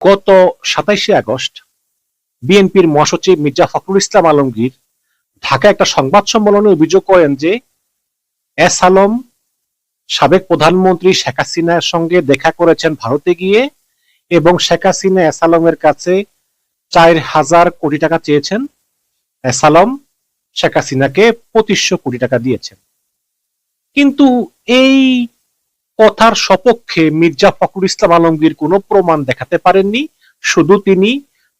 গত সাতাইশে আগস্ট, বিএনপির মহাসচিব মির্জা ফখরুল ইসলাম আলমগীর ঢাকায় একটা সংবাদ সম্মেলনে অভিযোগ করেন যে এস আলম সাবেক প্রধানমন্ত্রী শেখ হাসিনার সঙ্গে দেখা করেছেন ভারতে গিয়ে এবং শেখ হাসিনা এস আলমের কাছে চার হাজার কোটি টাকা চেয়েছেন। এস আলম শেখ হাসিনাকে পঁচিশশো কোটি টাকা দিয়েছেন। কিন্তু এই কথার সপক্ষে মির্জা ফখরুল ইসলাম আলমগীর কোনো প্রমাণ দেখাতে পারেননি। শুধু তিনি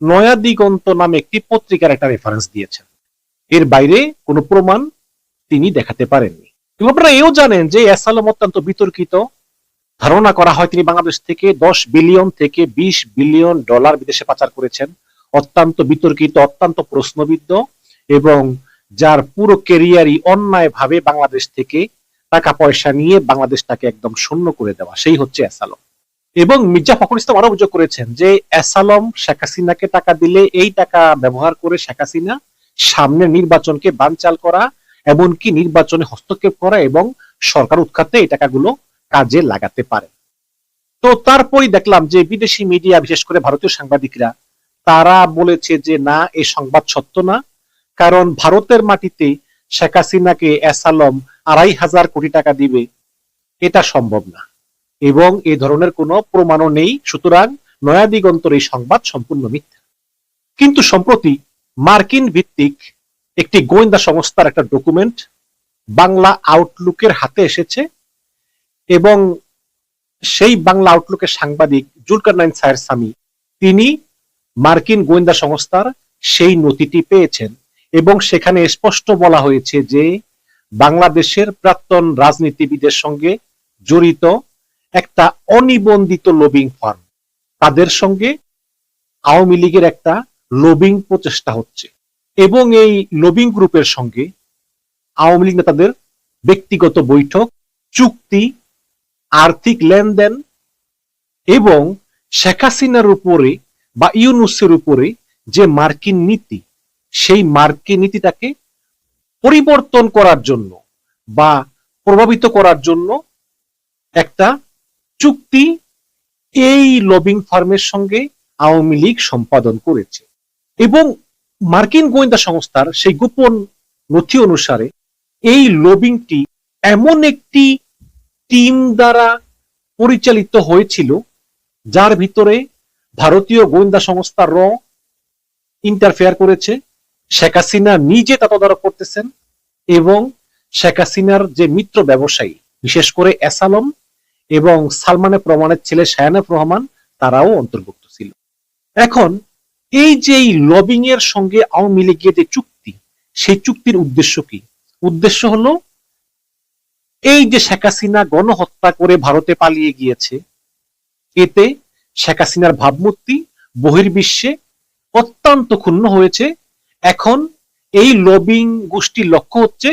নয়া দিগন্ত নামে একটি পত্রিকার একটা রেফারেন্স দিয়েছেন। এর বাইরে কোনো প্রমাণ তিনি দেখাতে পারেননি। আপনারা এও জানেন যে এস আলম অত্যন্ত বিতর্কিত। ধারণা করা হয় তিনি বাংলাদেশ থেকে দশ বিলিয়ন থেকে বিশ বিলিয়ন ডলার বিদেশে পাচার করেছেন। অত্যন্ত বিতর্কিত, অত্যন্ত প্রশ্নবিদ্ধ এবং যার পুরো কেরিয়ারই অন্যায়ভাবে বাংলাদেশ থেকে টাকা পয়সা নিয়ে বাংলাদেশটাকে একদম শূন্য করে দেওয়া, সেই হচ্ছে এসালম এবং মির্জা ফখরুল ইসলাম আরও অভিযোগ করেছেন যে এসালম শেখ হাসিনাকে টাকা দিলে এই টাকা ব্যবহার করে শেখ হাসিনা সামনে নির্বাচনকে বানচাল করা, এমনকি নির্বাচনে হস্তক্ষেপ করা এবং সরকার উৎখাতে এই টাকাগুলো কাজে লাগাতে পারে। তো তারপরই দেখলাম যে বিদেশি মিডিয়া, বিশেষ করে ভারতীয় সাংবাদিকরা, তারা বলেছে যে না এই সংবাদ সত্য না, কারণ ভারতের মাটিতে শেখ হাসিনাকে এসালম আড়াই হাজার কোটি টাকা দিবে, এটা সম্ভব না। এবং এই ধরনের কোনো প্রমাণও নেই, সুতরাং নয়া দিগন্তর এই সংবাদ সম্পূর্ণ মিথ্যা। কিন্তু সম্প্রতি মার্কিন ভিত্তিক একটি গোয়েন্দা সংস্থার একটা ডকুমেন্ট বাংলা আউটলুকের হাতে এসেছে এবং সেই বাংলা আউটলুকের সাংবাদিক জুলকার নাইন সায়ের সামি তিনি মার্কিন গোয়েন্দা সংস্থার সেই নথিটি পেয়েছেন। এবং সেখানে স্পষ্ট বলা হয়েছে যে বাংলাদেশের প্রাক্তন রাজনীতিবিদের সঙ্গে জড়িত একটা অনিবন্ধিত লবিং ফার্ম তাদের সঙ্গে আওয়ামী লীগের একটা লবিং প্রচেষ্টা হচ্ছে। এবং এই লবিং গ্রুপের সঙ্গে আওয়ামী লীগ নেতাদের ব্যক্তিগত বৈঠক, চুক্তি, আর্থিক লেনদেন এবং শেখ হাসিনার উপরে বা ইউনুসের উপরে যে মার্কিন নীতি সেই মার্কিন নীতিটাকে পরিবর্তন করার জন্য বা প্রভাবিত করার জন্য একটা চুক্তি এই লবিং ফার্মের সঙ্গে আওয়ামী লীগ সম্পাদন করেছে। এবং মার্কিন গোয়েন্দা সংস্থার সেই গোপন নথি অনুসারে এই লবিংটি এমন একটি টিম দ্বারা পরিচালিত হয়েছিল, যার ভিতরে ভারতীয় গোয়েন্দা সংস্থা র ইন্টারফেয়ার করেছে শেখ হাসিনা নিজে তা তদারক করতেছেন এবং শেখ হাসিনার যে মিত্র ব্যবসায়ী, বিশেষ করে এসালম এবং সালমানের প্রমাণের ছেলে শায়ানফ রহমান, তারাও অন্তর্ভুক্ত ছিল। এখন এই যে লবিং এর সঙ্গে আওয়ামী লীগের যে চুক্তি, সেই চুক্তির উদ্দেশ্য কি? উদ্দেশ্য হলো এই যে শেখ হাসিনা গণহত্যা করে ভারতে পালিয়ে গিয়েছে, এতে শেখ হাসিনার ভাবমূর্তি বহির্বিশ্বে অত্যন্ত ক্ষুণ্ণ হয়েছে এখন এই লবিং গোষ্ঠীর লক্ষ্য হচ্ছে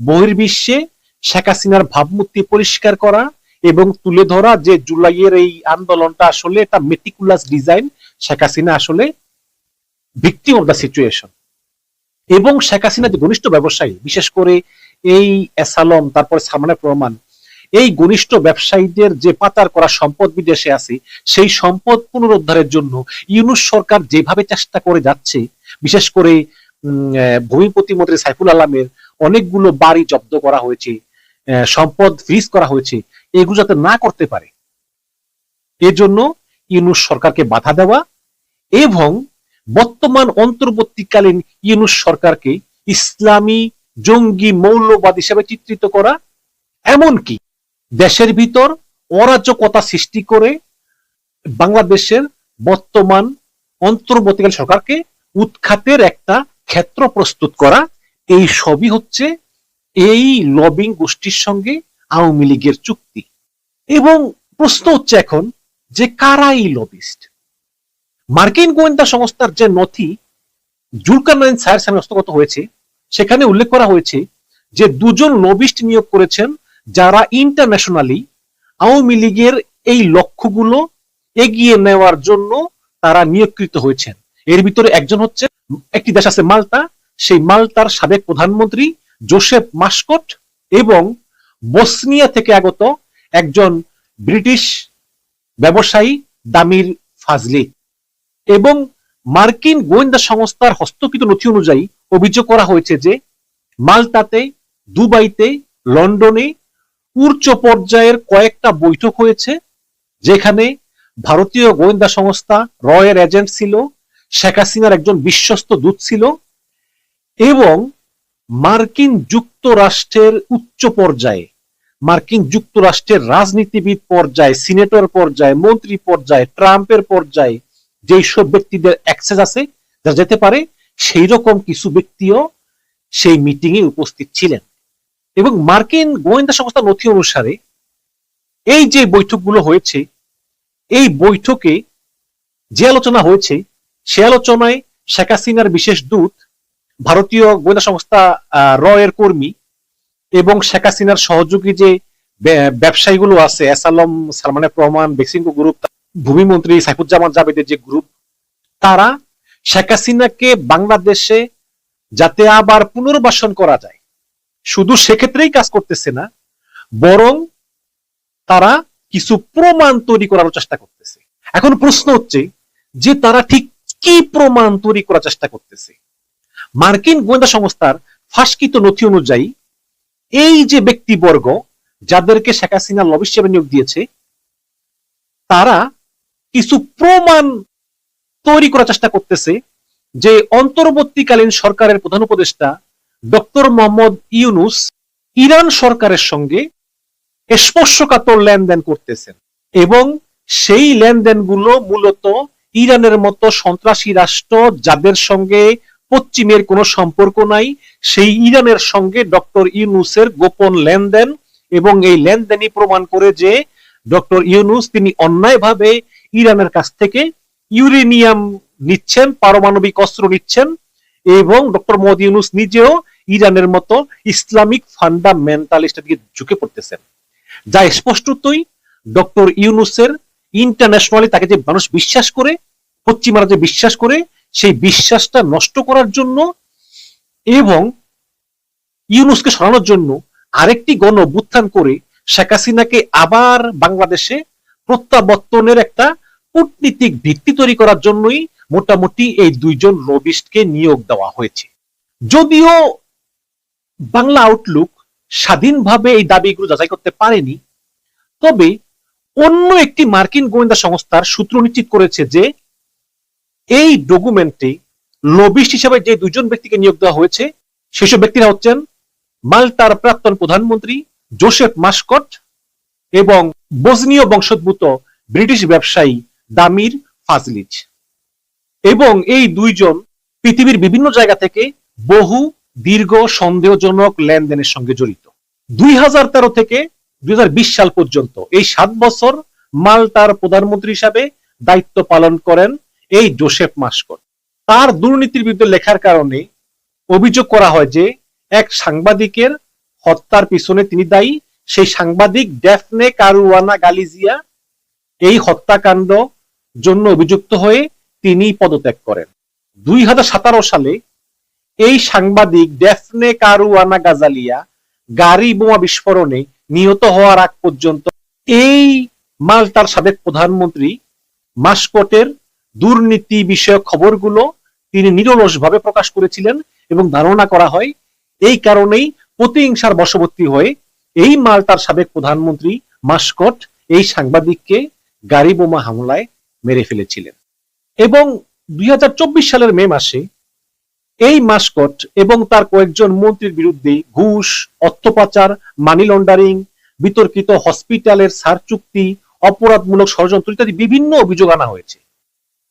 বহির্বিশ্বে শেখ হাসিনার ভাবমূর্তি পরিষ্কার করা এবং তুলে ধরা যে জুলাইয়ের এই আন্দোলনটা আসলে এটা মেটিকুলাস ডিজাইন শেখ হাসিনা আসলে ভিক্টিম অফ দ্য সিচুয়েশন এবং শেখ হাসিনা যে ঘনিষ্ঠ ব্যবসায়ী, বিশেষ করে এই এসালম, তারপরে সালমানের প্রমাণ, এই ঘনিষ্ঠ ব্যবসায়ীদের যে পাচার করা সম্পদ বিদেশে আছে, সেই সম্পদ পুনরুদ্ধারের জন্য ইউনুস সরকার যেভাবে চেষ্টা করে যাচ্ছে বিশেষ করে ভূমি প্রতিমন্ত্রী সাইফুল আলমের অনেকগুলো বাড়ি জব্দ করা হয়েছে সম্পদ ফ্রিজ করা হয়েছে, এগুলো যাতে না করতে পারে। এজন্য ইউনুস সরকারকে বাধা দেওয়া এবং বর্তমান অন্তর্বর্তীকালীন ইউনুস সরকারকে ইসলামী জঙ্গি মৌলবাদ হিসেবে চিত্রিত করা, এমনকি দেশের ভিতর অরাজকতা সৃষ্টি করে বাংলাদেশের বর্তমান অন্তর্বর্তীকালীন সরকারকে উৎখাতের একটা ক্ষেত্র প্রস্তুত করা, এই সবই হচ্ছে এই লবিং গোষ্ঠীর সঙ্গে আওয়ামী লীগের চুক্তি। এবং প্রশ্ন হচ্ছে এখন যে কারা এই লবিস্ট? মার্কিন গোয়েন্দা সংস্থার যে নথি জুলকারনাইন সায়ের সামনে হস্তগত হয়েছে, সেখানে উল্লেখ করা হয়েছে যে দুজন লবিস্ট নিয়োগ করেছেন যারা ইন্টারন্যাশনালি আওয়ামী লীগের এই লক্ষ্যগুলো এগিয়ে নেওয়ার জন্য তারা নিয়োগকৃত হয়েছেন। এর ভিতরে একজন হচ্ছে, একটি দেশ আছে মাল্টা, সেই মাল্টার সাবেক প্রধানমন্ত্রী জোসেফ মাস্কট এবং বসনিয়া থেকে আগত একজন ব্রিটিশ ব্যবসায়ী দামির ফাজলি এবং মার্কিন গোয়েন্দা সংস্থার হস্তকৃত নথি অনুযায়ী অভিযোগ করা হয়েছে যে মাল্টাতে, দুবাইতে, লন্ডনে উচ্চ পর্যায়ের কয়েকটা বৈঠক হয়েছে, যেখানে ভারতীয় গোয়েন্দা সংস্থা রয়ের এজেন্ট ছিল শেখ হাসিনার একজন বিশ্বস্ত দূত ছিল এবং মার্কিন যুক্তরাষ্ট্রের উচ্চ পর্যায়ে, মার্কিন যুক্তরাষ্ট্রের রাজনীতিবিদ পর্যায়ে, সিনেটর পর্যায়ে, মন্ত্রী পর্যায়ে, ট্রাম্পের পর্যায়ে যেই সব ব্যক্তিদের অ্যাক্সেস আছে যারা যেতে পারে সেই রকম কিছু ব্যক্তিও সেই মিটিং এ উপস্থিত ছিলেন। এবং মার্কিন গোয়েন্দা সংস্থা নথি অনুসারে এই যে বৈঠকগুলো হয়েছে, এই বৈঠকে যে আলোচনা হয়েছে সে আলোচনায় শেখ হাসিনার বিশেষ দূত ভারতীয় গোয়েন্দা সংস্থা আহ, র এর কর্মী এবং শেখ হাসিনার সহযোগী যে ব্য- ব্যবসায়ীগুলো আছে এস আলম সালমানের প্রমাণ বেক্সিংকো গ্রুপ ভূমিমন্ত্রী সাইফুজ্জামান জাবেদের যে গ্রুপ তারা শেখ হাসিনাকে বাংলাদেশে যাতে আবার পুনর্বাসন করা যায়। শুধু সেক্ষেত্রেই কাজ করতেছে না বরং তারা কিছু প্রমাণ তৈরি করার চেষ্টা করতেছে। এখন প্রশ্ন হচ্ছে যে তারা ঠিক কি প্রমাণ তৈরি করার চেষ্টা করতেছে? মার্কিন গোয়েন্দা সংস্থার ফাঁসকৃত নথি অনুযায়ী, এই যে ব্যক্তিবর্গ যাদেরকে শেখ হাসিনা লবি হিসেবে নিয়োগ দিয়েছে, তারা কিছু প্রমাণ তৈরি করার চেষ্টা করতেছে যে অন্তর্বর্তীকালীন সরকারের প্রধান উপদেষ্টা ডক্টর মোহাম্মদ ইউনুস ইরান সরকারের সঙ্গে স্পর্শকাতর লেনদেন করতেছেন এবং সেই লেনদেনগুলো মূলত ইরানের মতো সন্ত্রাসী রাষ্ট্র যাদের সঙ্গে পশ্চিমের কোনো সম্পর্ক নাই, সেই ইরানের সঙ্গে ডক্টর ইউনুসের গোপন লেনদেন এবং এই লেনদেনই প্রমাণ করে যে ডক্টর ইউনুস তিনি অন্যায়ভাবে ইরানের কাছ থেকে ইউরেনিয়াম নিচ্ছেন, পারমাণবিক অস্ত্র নিচ্ছেন এবং ডক্টর মোহাম্মদ ইউনুস নিজেও ইরানের মতো ইসলামিক ফান্ডামেন্টালিস্টের দিকে ঝুঁকে পড়তেছেন। যা স্পষ্টতই ডক্টর ইউনুসের ইন্টারন্যাশনালি তাকে যে মানুষ বিশ্বাস করে, পশ্চিমারা যে বিশ্বাস করে, সেই বিশ্বাসটা নষ্ট করার জন্য এবং ইউনুসকে সরানোর জন্য আরেকটি গণ অভ্যুত্থান করে শেখ হাসিনাকে আবার বাংলাদেশে প্রত্যাবর্তনের একটা কূটনীতিক ভিত্তি তৈরি করার জন্যই মোটামুটি এই দুইজন লবিস্টকে নিয়োগ দেওয়া হয়েছে। যদিও বাংলা আউটলুক স্বাধীনভাবে এই দাবিগুলো যাচাই করতে পারেনি, তবে অন্য একটি মার্কিন গোয়েন্দা সংস্থার সূত্র নিশ্চিত করেছে যে এই ডকুমেন্টে লবিস্ট হিসেবে যে দুজন ব্যক্তিকে নিয়োগ দেওয়া হয়েছে, সেসব ব্যক্তিরা হচ্ছেন মাল্টার প্রাক্তন প্রধানমন্ত্রী জোসেফ মাস্কট এবং বজনীয় বংশোদ্ভূত ব্রিটিশ ব্যবসায়ী দামির ফাজলিচ। এবং এই দুইজন পৃথিবীর বিভিন্ন জায়গা থেকে বহু দীর্ঘ সন্দেহজনক লেনদেনের সঙ্গে জড়িত। দুই হাজার তেরো থেকে দুই হাজার বিশ সাল পর্যন্ত। এই সাত বছর মাল্টার প্রধানমন্ত্রী হিসাবে দায়িত্ব পালন করেন এই জোসেফ মাস্কট তার দুর্নীতির বিরুদ্ধে লেখার কারণে অভিযোগ করা হয় যে, এক সাংবাদিকের হত্যার পিছনে তিনি দায়ী। সেই সাংবাদিক ডেফনে কারুয়ানা গালিজিয়া এই হত্যাকাণ্ড জন্য অভিযুক্ত হয়ে তিনি পদত্যাগ করেন। দুই সালে এই সাংবাদিক ডেফনে কারুয়ানা গাজালিয়া গাড়ি বোমা বিস্ফোরণে নিহত হওয়ার আগ পর্যন্ত এই মাল্টার সাবেক প্রধানমন্ত্রী মাস্কটের দুর্নীতি বিষয়ক খবরগুলো তিনি নিরলসভাবে প্রকাশ করেছিলেন এবং ধারণা করা হয় এই কারণেই প্রতিহিংসার বশবর্তী হয়ে এই মাল্টার সাবেক প্রধানমন্ত্রী মাস্কট এই সাংবাদিককে গাড়ি বোমা হামলায় মেরে ফেলেছিলেন। এবং দুই হাজার চব্বিশ সালের মে মাসে এই মাস্কট এবং তার কয়েকজন মন্ত্রীর বিরুদ্ধে ঘুষ অর্থ পাচার মানি লন্ডারিং বিতর্কিত হসপিটালের সার চুক্তি, অপরাধমূলক ষড়যন্ত্র ইত্যাদি বিভিন্ন অভিযোগ আনা হয়েছে।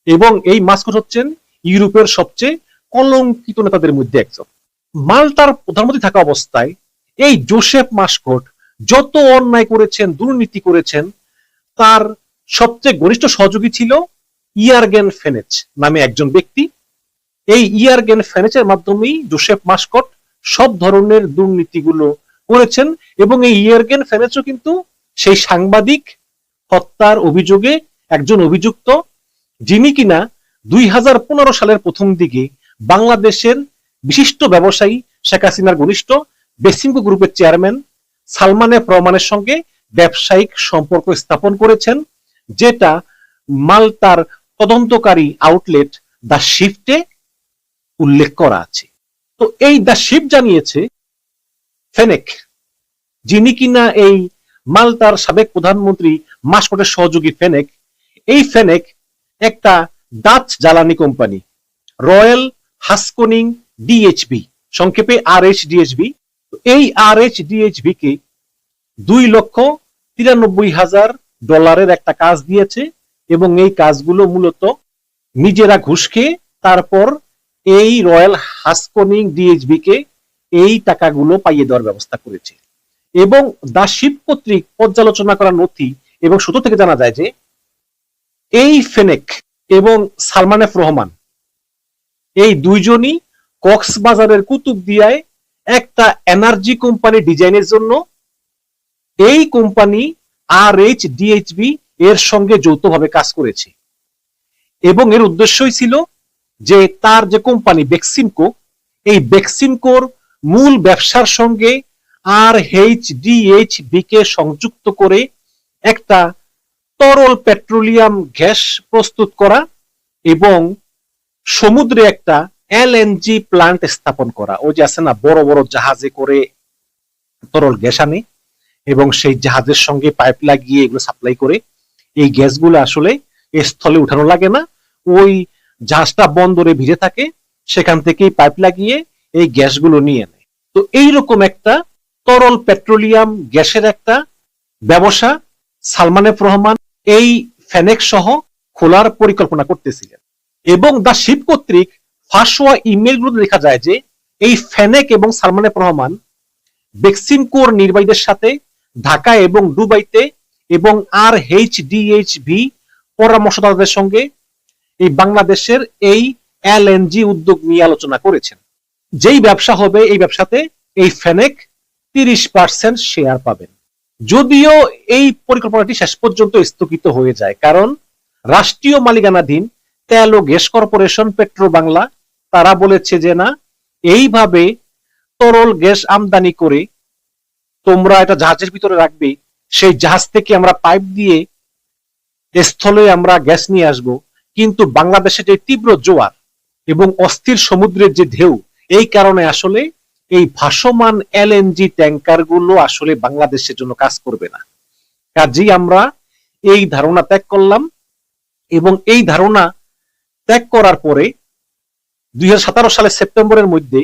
এবং এই মাস্কট হচ্ছেন ইউরোপের সবচেয়ে কলঙ্কিত নেতাদের মধ্যে একজন। মাল্টার প্রধানমন্ত্রী থাকা অবস্থায় এই জোসেফ মাস্কট যত অন্যায় করেছেন, দুর্নীতি করেছেন, তার সবচেয়ে ঘনিষ্ঠ সহযোগী ছিল ইয়ারগেন ফেনেচ নামে একজন ব্যক্তি। এই ইয়ারগেন ফেনেচের মাধ্যমেই জোসেফ মাস্কট সব ধরনের দুর্নীতিগুলো করেছেন এবং এই ইয়ারগেন ফেনেচও কিন্তু সেই সাংবাদিক হত্যার অভিযোগে একজন অভিযুক্ত, যিনি কিনা দুই হাজার পনেরো সালের প্রথম দিকে বাংলাদেশের বিশিষ্ট ব্যবসায়ী শেখ হাসিনার ঘনিষ্ঠ বেসিমকো গ্রুপের চেয়ারম্যান সালমানের প্রমাণের সঙ্গে ব্যবসায়িক সম্পর্ক স্থাপন করেছেন, যেটা মাল্টার তদন্তকারী আউটলেট দ্য শিফটে উল্লেখ করা আছে। তো এই দ্য শিফট জানিয়েছে, ফেনেক, যিনি কিনা এই মালতার সাবেক প্রধানমন্ত্রী মাসকটের সহযোগী ফেনেক, এই ফেনেক একটা ডাচ জ্বালানি কোম্পানি, রয়্যাল হাসকোনিং ডিএইচবি, সংক্ষেপে আর এইচ ডিএইচবি এই আর এইচ ডিএইচবি কে দুই লক্ষ তিরানব্বই হাজার ডলারের একটা কাজ দিয়েছে এবং এই কাজগুলো মূলত নিজেরা ঘুষ খেয়ে তারপর এই রয়্যাল হাসকোনিং ডিএইচবি কে এই টাকাগুলো পাইয়ে দেওয়ার ব্যবস্থা করেছে। এবং দা শিপ কর্তৃক পর্যালোচনা করা নথি এবং সূত্র থেকে জানা যায় যে এই ফেনেক এবং সালমান এফ রহমান এই দুইজনই কক্সবাজারের কুতুবদিয়ায় একটা এনার্জি কোম্পানি ডিজাইনের জন্য এই কোম্পানি আর এইচ ডিএইচবি এর সঙ্গে যৌথভাবে কাজ করেছে। এবং এর উদ্দেশ্যই ছিল যে তার যে কোম্পানি বেক্সিমকো, এই বেক্সিমকোর মূল ব্যবসার সঙ্গে আর এইচ ডিএইচবি কে সংযুক্ত করে একটা তরল পেট্রোলিয়াম গ্যাস প্রস্তুত করা এবং সমুদ্রে একটা এলএনজি প্লান্ট স্থাপন করা। ওই যে আছে না, বড় বড় জাহাজে করে তরল গ্যাস আনে এবং সেই জাহাজের সঙ্গে পাইপ লাগিয়ে এগুলো সাপ্লাই করে। এই গ্যাসগুলো আসলে স্থলে উঠানো লাগে না। ওই জাহাজটা বন্দরে ভিজে থাকে, সেখান থেকেই পাইপ লাগিয়ে এই গ্যাসগুলো নিয়ে নেয়। তো এইরকম একটা তরল পেট্রোলিয়াম গ্যাসের একটা ব্যবসা সালমান এফ রহমান এই ফেনেক সহ খোলার পরিকল্পনা করতেছিলেন। এবং দা শিব কর্তৃক ফাঁস হওয়া ইমেলগুলো দেখা যায় যে, এই ফ্যানেক এবং সালমান এফ রহমান বেক্সিমকোর নির্বাহীদের সাথে ঢাকা এবং দুবাইতে এবং R H D H V পরামর্শদাতাদের সঙ্গে এই বাংলাদেশের এই এলএনজি উদ্যোগ নিয়ে আলোচনা করেছেন। যেই ব্যবসা হবে, এই ব্যবসাতে এই ফেনেক তিরিশ পার্সেন্ট শেয়ার পাবেন। যদিও এই পরিকল্পনাটি শেষ পর্যন্ত স্থগিত হয়ে যায়, কারণ রাষ্ট্রীয় মালিকানাধীন তেল ও গ্যাস কর্পোরেশন পেট্রো বাংলা তারা বলেছে যে না, এইভাবে তরল গ্যাস আমদানি করে তোমরা এটা জাহাজের ভিতরে রাখবে, সেই জাহাজ থেকে আমরা পাইপ দিয়ে স্থলে আমরা গ্যাস নিয়ে আসব। কিন্তু বাংলাদেশে যে তীব্র জোয়ার এবং অস্থির সমুদ্রের যে ঢেউ, এই কারণে আসলে এই ভাসমান এলএনজি ট্যাঙ্কারগুলো আসলে বাংলাদেশের জন্য কাজ করবে না। কাজেই আমরা এই ধারণা ত্যাগ করলাম এবং এই ধারণা ত্যাগ করার পরে দুই হাজার সতেরো সালের সেপ্টেম্বরের মধ্যে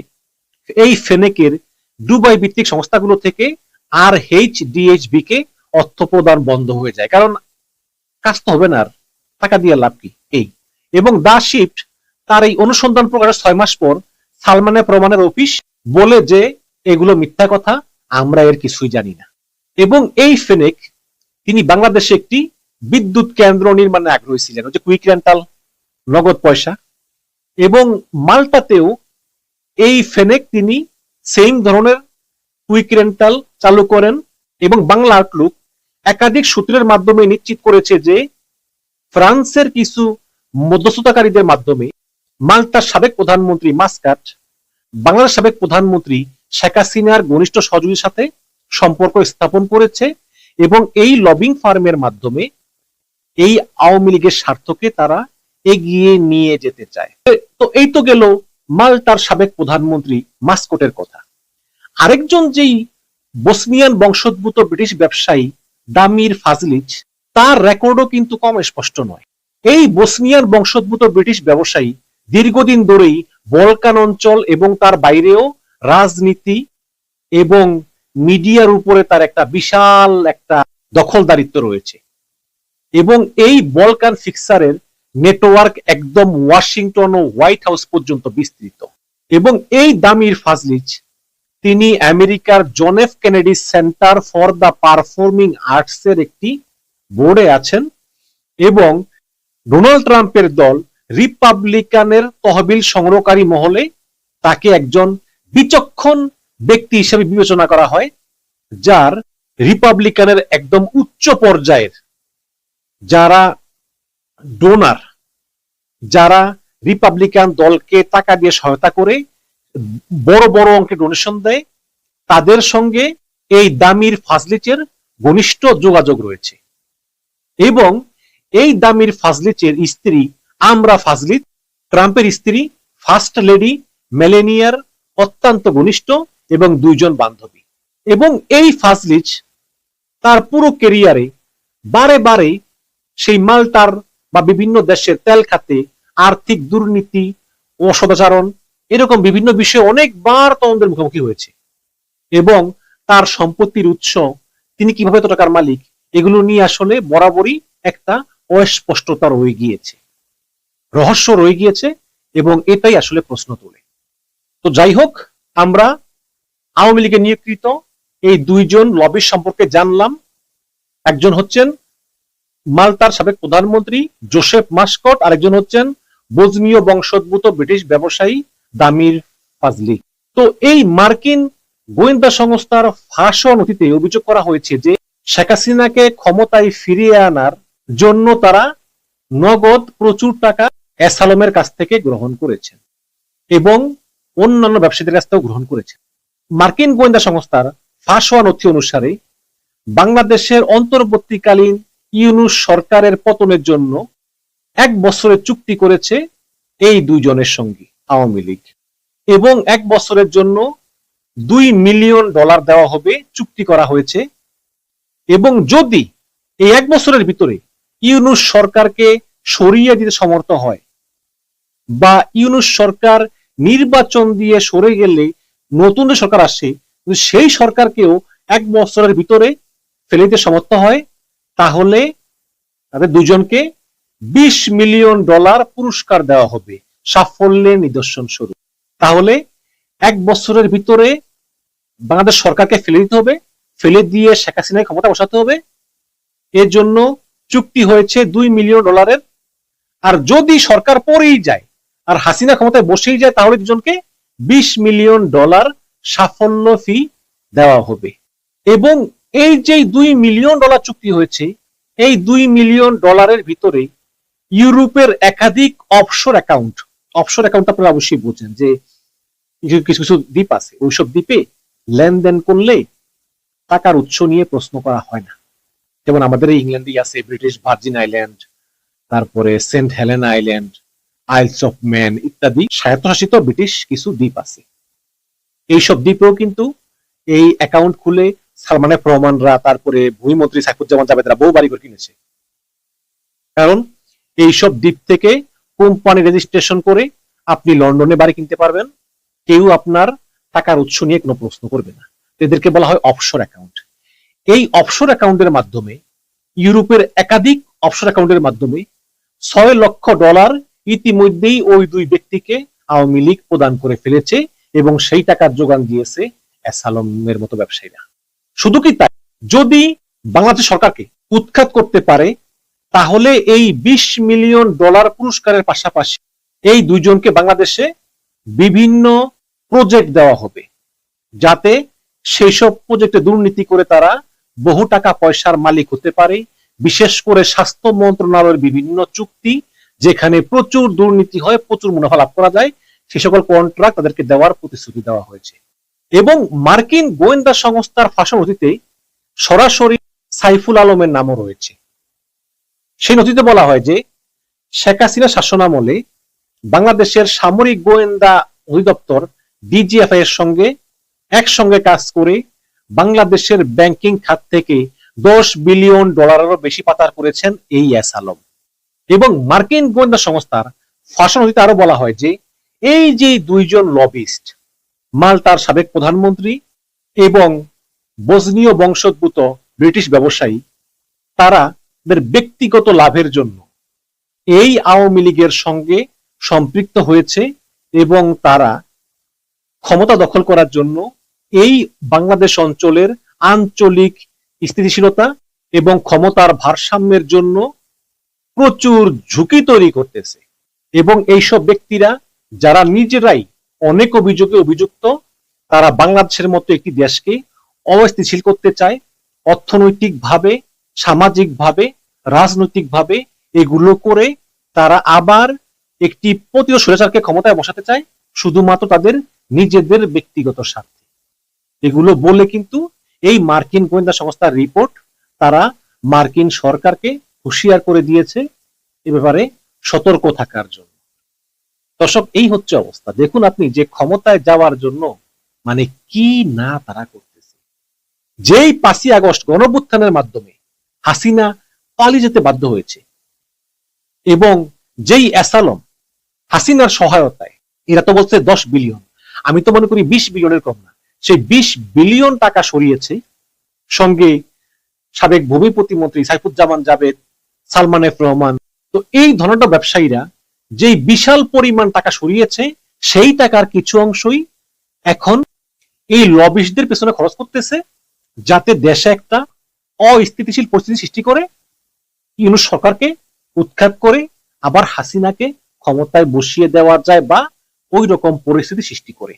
এই ফেনেকের দুবাই ভিত্তিক সংস্থাগুলো থেকে আর এইচ ডিএইচবি কে অর্থ প্রদান বন্ধ হয়ে যায়। কারণ কাজ তো হবে না আর। টাকা দিয়ে লাভ কি? এই। এবং দা শিফট তার এই অনুসন্ধান প্রকাশের ছয় মাস পর সালমানের প্রমাণের অফিস বলে যে এগুলো মিথ্যা কথা, আমরা এর কিছুই জানি না। এবং এই ফেনেক তিনি বাংলাদেশে একটি বিদ্যুৎ কেন্দ্র নির্মাণে আগ্রহী ছিলেন যে কুইক রেন্টাল, নগদ পয়সা। এবং মাল্টাতেও এই ফেনেক তিনি সেম ধরনের কুইক রেন্টাল চালু করেন এবং বাংলা আউটলুক একাধিক সূত্রের মাধ্যমে নিশ্চিত করেছে যে ফ্রান্সের কিছু মধ্যস্থতাকারীদের মাধ্যমে মাল্টার সাবেক প্রধানমন্ত্রী মাস্কাট বাংলাদেশ সাবেক প্রধানমন্ত্রী শেখ হাসিনার ঘনিষ্ঠ সহযোগীর সাথে সম্পর্ক স্থাপন করেছে এবং এই লবিং ফার্মের মাধ্যমে এই আওয়ামী লীগের স্বার্থকে তারা এগিয়ে নিয়ে যেতে চায়। তো এই তো গেল মাল্টার সাবেক প্রধানমন্ত্রী মাস্কটের কথা। আরেকজন যেই বসনিয়ান বংশোদ্ভূত ব্রিটিশ ব্যবসায়ী দামির ফাজলিচ তার রেকর্ডও কিন্তু কম স্পষ্ট নয়। এই বসনিয়ান বংশোদ্ভূত ব্রিটিশ ব্যবসায়ী দীর্ঘদিন ধরেই বলকান অঞ্চল এবং তার বাইরেও রাজনীতি এবং মিডিয়ার উপরে তার একটা বিশাল একটা দখলদারিত্ব রয়েছে। এবং এই বলকান ফিক্সারের নেটওয়ার্ক একদম ওয়াশিংটন ও হোয়াইট হাউস পর্যন্ত বিস্তৃত। এবং এই দামির ফাজলিচ তিনি আমেরিকার John F Kennedy Center for the Performing Arts এর একটি বোর্ডে আছেন এবং ডোনাল্ড ট্রাম্পের দল রিপাবলিকানের তহবিল সংগ্রহকারী মহলে তাকে একজন বিচক্ষণ ব্যক্তি হিসেবে বিবেচনা করা হয়, যার রিপাবলিকানের একদম উচ্চ পর্যায়ের যারা ডোনার, যারা রিপাবলিকান দলকে টাকা দিয়ে সহায়তা করে বড় বড় অঙ্কে ডোনেশন দেয়, তাদের সঙ্গে এই দামির ফাজলিচের ঘনিষ্ঠ যোগাযোগ রয়েছে। এবং এই দামির ফাজলিচের স্ত্রী আমরা ফাজলিত, ট্রাম্পের স্ত্রী, ফার্স্ট লেডি, মেলেনিয়ার, অত্যন্ত ঘনিষ্ঠ এবং দুইজন বান্ধবী। এবং এই ফাজলিচ তার পুরো কেরিয়ারে বারে বারে সেই মাল্টার বা বিভিন্ন দেশের তেল খাতে, আর্থিক দুর্নীতি ও সদাচারণ এরকম বিভিন্ন বিষয়ে অনেকবার তদন্তের মুখোমুখি হয়েছে। এবং তার সম্পত্তির উৎস তিনি কীভাবে এত টাকার মালিক এগুলো নিয়ে আসলে বরাবরই একটা অস্পষ্টতা রয়ে গিয়েছে। রহস্য রয়ে গিয়েছে এবং এটাই আসলে প্রশ্ন তোলে। তো যাই হোক, আমরা আওয়ামী লীগের নিয়োগকৃত এই দুইজন লবির সম্পর্কে জানলাম। একজন হচ্ছেন মাল্টার সাবেক প্রধানমন্ত্রী জোসেফ মাস্কট, আরেকজন হচ্ছেন বজনীয় বংশোদ্ভূত ব্রিটিশ ব্যবসায়ী দামির ফাজলি। তো এই মার্কিন গোয়েন্দা সংস্থার ফাঁস নথিতে অভিযোগ করা হয়েছে যে শেখ হাসিনাকে ক্ষমতায় ফিরিয়ে আনার জন্য তারা নগদ প্রচুর টাকা অ্যাসালমের কাছ থেকে গ্রহণ করেছেন এবং অন্যান্য ব্যবসায়ীদের কাছ থেকেও গ্রহণ করেছেন। মার্কিন গোয়েন্দা সংস্থার ফাঁস হওয়া নথি অনুসারে বাংলাদেশের অন্তর্বর্তীকালীন ইউনুস সরকারের পতনের জন্য এক বছরের চুক্তি করেছে এই দুইজনের সঙ্গে, আওয়ামী লীগ। এবং এক বছরের জন্য দুই মিলিয়ন ডলার দেওয়া হবে, চুক্তি করা হয়েছে এবং যদি এই এক বছরের ভিতরে ইউনুস সরকারকে সরিয়ে দিতে সমর্থ হয় বা ইউনুস সরকার নির্বাচন দিয়ে সরে গেলে নতুন যে সরকার আসে সেই সরকারকেও এক বছরের ভিতরে ফেলে দিতে সমর্থ হয়, তাহলে তাদের দুজনকে বিশ মিলিয়ন ডলার পুরস্কার দেওয়া হবে সাফল্যের নিদর্শন স্বরূপ। তাহলে এক বছরের ভিতরে বাংলাদেশ সরকারকে ফেলে দিতে হবে ফেলে দিয়ে শেখ হাসিনাকে ক্ষমতা বসাতে হবে। এর জন্য চুক্তি হয়েছে দুই মিলিয়ন ডলারের। আর যদি সরকার পরেই যায়, আর হাসিনা ক্ষমতায় বসেই যায়, তাহলে দুজনকে বিশ মিলিয়ন ডলার সাফল্য ফি দেওয়া হবে। এবং এই যে দুই মিলিয়ন ডলার চুক্তি হয়েছে, এই দুই মিলিয়ন ডলারের ভিতরে ইউরোপের একাধিক অফশোর অ্যাকাউন্ট অফশোর অ্যাকাউন্ট আপনারা অবশ্যই বোঝেন যে কিছু কিছু কিছু দ্বীপ আছে। ওইসব দ্বীপে লেনদেন করলে টাকার উৎস নিয়ে প্রশ্ন করা হয় না। যেমন আমাদের ইংল্যান্ডে আছে ব্রিটিশ ভার্জিন আইল্যান্ড, তারপরে Saint Helen Island, Isles of Man ইত্যাদি। স্বায়ত্তশাসিত ব্রিটিশ কিছু দ্বীপ আছে। এইসব দ্বীপেও কিন্তু এই অ্যাকাউন্ট খুলে সালমানের প্রমাণরা, তারপরে ভূমিমন্ত্রী সাইফুজ্জামান জাভেদরা বহু বাড়ি করে কিনেছে। কারণ এইসব দ্বীপ থেকে কোম্পানি রেজিস্ট্রেশন করে আপনি লন্ডনে বাড়ি কিনতে পারবেন। কেউ আপনার টাকার উৎস নিয়ে কোনো প্রশ্ন করবে না। এদেরকে বলা হয় অফশোর অ্যাকাউন্ট এই অফশোর অ্যাকাউন্টের মাধ্যমে ইউরোপের একাধিক অফশোর অ্যাকাউন্টের মাধ্যমে ছয় লক্ষ ডলার ইতিমধ্যেই ওই দুই ব্যক্তিকে আওয়ামী লীগ প্রদান করে ফেলেছে এবং সেই টাকার যোগান দিয়েছে অ্যাসালমের মতো ব্যবসায়ীরা। শুধু কি তাই? যদি বাংলাদেশ সরকারকে উৎখাত করতে পারে, তাহলে এই বিশ মিলিয়ন ডলার পুরস্কারের পাশাপাশি এই দুইজনকে বাংলাদেশে বিভিন্ন প্রজেক্ট দেওয়া হবে। যাতে সেই সব প্রজেক্টে দুর্নীতি করে তারা বহু টাকা পয়সার মালিক হতে পারে, বিশেষ করে স্বাস্থ্য মন্ত্রণালয়ের বিভিন্ন চুক্তি, যেখানে প্রচুর দুর্নীতি হয়, প্রচুর মুনাফা লাভ করা যায়, সে সকল কন্ট্রাক্ট তাদেরকে দেওয়ার প্রতিশ্রুতি দেওয়া হয়েছে। এবং মার্কিন গোয়েন্দা সংস্থার ফাঁসন নথিতে সরাসরি সাইফুল আলমের নামও রয়েছে। সেই নথিতে বলা হয় যে, শেখ হাসিনা শাসনামলে বাংলাদেশের সামরিক গোয়েন্দা অধিদপ্তর ডিজিএফআই এর সঙ্গে একসঙ্গে কাজ করে বাংলাদেশের ব্যাংকিং খাত থেকে দশ বিলিয়ন ডলারেরও বেশি পাচার করেছেন এই এস আলম। এবং মার্কিন গোয়েন্দা সংস্থার ফাঁসন নথিতে আরও বলা হয় যে, এই যে দুইজন লবিস্ট, মাল্টার সাবেক প্রধানমন্ত্রী এবং বজনীয় বংশোদ্ভূত ব্রিটিশ ব্যবসায়ী, তারা তাদের ব্যক্তিগত লাভের জন্য এই আওয়ামী লীগের সঙ্গে সম্পৃক্ত হয়েছে এবং তারা ক্ষমতা দখল করার জন্য এই বাংলাদেশ অঞ্চলের আঞ্চলিক স্থিতিশীলতা এবং ক্ষমতার ভারসাম্যের জন্য প্রচুর ঝুঁকি তৈরি করতেছে। এবং এইসব ব্যক্তিরা, যারা নিজেরাই অনেক অভিযোগে অভিযুক্ত, তারা বাংলাদেশের মতো একটি দেশকে অস্থিতিশীল করতে চায়। অর্থনৈতিকভাবে, সামাজিকভাবে, রাজনৈতিকভাবে এগুলো করে তারা আবার একটি প্রতিরোধ স্বৈরাচারকে ক্ষমতায় বসাতে চায়। শুধুমাত্র তাদের নিজেদের ব্যক্তিগত স্বার্থে। এগুলো বলে কিন্তু এই মার্কিন গোয়েন্দা সংস্থার রিপোর্ট তারা মার্কিন সরকারকে হুঁশিয়ার করে দিয়েছে এ ব্যাপারে সতর্ক থাকার জন্য। দর্শক, এই হচ্ছে অবস্থা। দেখুন আপনি যে ক্ষমতায় যাওয়ার জন্য মানে কি না তারা করতেছে। যেই পাঁচই আগস্ট গণভুত্থানের মাধ্যমে হাসিনা পালিয়ে যেতে বাধ্য হয়েছে এবং যেই অ্যাসালম হাসিনার সহায়তায়, এরা তো বলছে দশ বিলিয়ন। আমি তো মনে করি বিশ বিলিয়নের কম না। সেই বিশ বিলিয়ন টাকা সরিয়েছে সঙ্গে সাবেক ভূমি প্রতিমন্ত্রী সাইফুজ্জামান জাভেদ, সালমান এফ রহমান। তো এই ধরনের ব্যবসায়ীরা যেই বিশাল পরিমাণ টাকা সরিয়েছে, সেই টাকার কিছু অংশই এখন এই লবিস্টদের পেছনে খরচ করতেছে, যাতে দেশে একটা অস্থিতিশীল পরিস্থিতি সৃষ্টি করে, ইউনুস সরকারকে উৎখাত করে, আবার হাসিনাকে ক্ষমতায় বসিয়ে দেওয়া যায় বা ওই রকম পরিস্থিতি সৃষ্টি করে।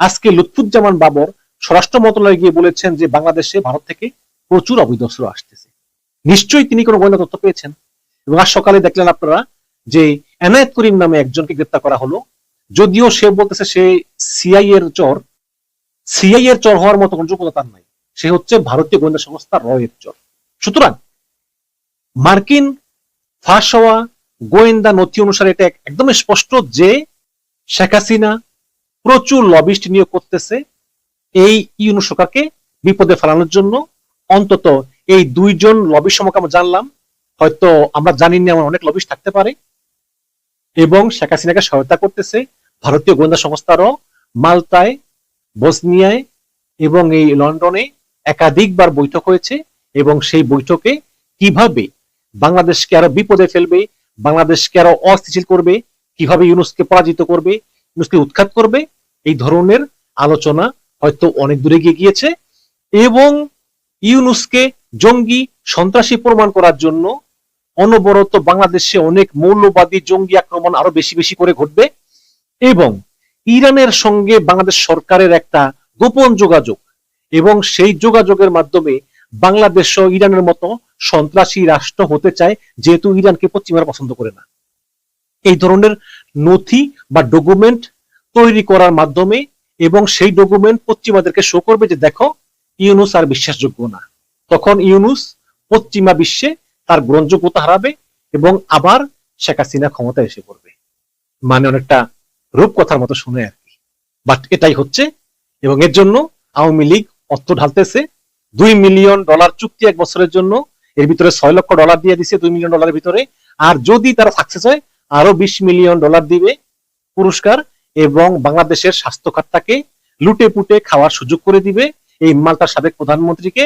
আজকে লুৎফুজ্জামান বাবর স্বরাষ্ট্র মন্ত্রণালয়ে গিয়ে বলেছেন যে, বাংলাদেশে ভারত থেকে প্রচুর অবৈধ অস্ত্র আসতেছে। নিশ্চয়ই তিনি কোনো গোয়েন্দা তথ্য পেয়েছেন। এবং আজ সকালে দেখলেন আপনারা যে, এনায়েত করিম নামে একজনকে গ্রেপ্তার করা হলো। যদিও সে বলতেছে সে সিআই এর চর সিআই এর চর হওয়ার মতো কোনো যোগ্যতা তার নাই। সে হচ্ছে ভারতীয় গোয়েন্দা সংস্থা র এর চর। সুতরাং মার্কিন ফাঁস হওয়া গোয়েন্দা নথি অনুসারে এটা একদম স্পষ্ট যে শেখ হাসিনা প্রচুর লবিস্ট নিয়োগ করতেছে এই ইউনু সরকারকে বিপদে ফেলানোর জন্য। অন্তত এই দুইজন লবি সম্পর্কে আমরা জানলাম। হয়তো আমরা জানি না অনেক লবিস্ট থাকতে পারে। এবং শেখ হাসিনাকে সহায়তা করতেছে ভারতীয় গোয়েন্দা সংস্থারও মালতায়, বসনিয়ায় এবং এই লন্ডনে একাধিকবার বৈঠক হয়েছে এবং সেই বৈঠকে কীভাবে বাংলাদেশকে আরও বিপদে ফেলবে, বাংলাদেশকে আরও অস্থিতিশীল করবে কীভাবে ইউনুসকে পরাজিত করবে, ইউনুসকে উৎখাত করবে, এই ধরনের আলোচনা হয়তো অনেক দূরে গিয়ে গিয়েছে এবং ইউনুসকে জঙ্গি সন্ত্রাসী প্রমাণ করার জন্য অনবরত বাংলাদেশে অনেক মৌলবাদী জঙ্গি আক্রমণ আরও বেশি বেশি করে ঘটবে এবং ইরানের সঙ্গে বাংলাদেশ সরকারের একটা গোপন যোগাযোগ এবং সেই যোগাযোগের মাধ্যমে বাংলাদেশ ইরানের মতো সন্ত্রাসী রাষ্ট্র হতে চায়, যেহেতু ইরানকে পশ্চিমারা পছন্দ করে না। এই ধরনের নথি বা ডকুমেন্ট তৈরি করার মাধ্যমে এবং সেই ডকুমেন্ট পশ্চিমাদেরকে শো করবে যে দেখো, ইউনুস আর বিশ্বাসযোগ্য না। তখন ইউনুস পশ্চিমা বিশ্বে তার গ্রহণযোগ্যতা হারাবে এবং আবার শেখ হাসিনা ক্ষমতায় এসে পড়বে। মানে অনেকটা রূপকথার মতো শুনে আর কি। বাট এটাই হচ্ছে এবং এর জন্য আওয়ামী লীগ অর্থ ঢালতেছে দুই মিলিয়ন ডলার চুক্তি এক বছরের জন্য। এর ভিতরে ছয় লক্ষ ডলার দিয়ে দিছে দুই মিলিয়ন ডলারের ভিতরে। আর যদি তারা সাকসেস হয় আরও বিশ মিলিয়ন ডলার দিবে পুরস্কার এবং বাংলাদেশের স্বাস্থ্য খাতটাকে লুটে পুটে খাওয়ার সুযোগ করে দিবে। এই মালটার সাবেক প্রধানমন্ত্রীকে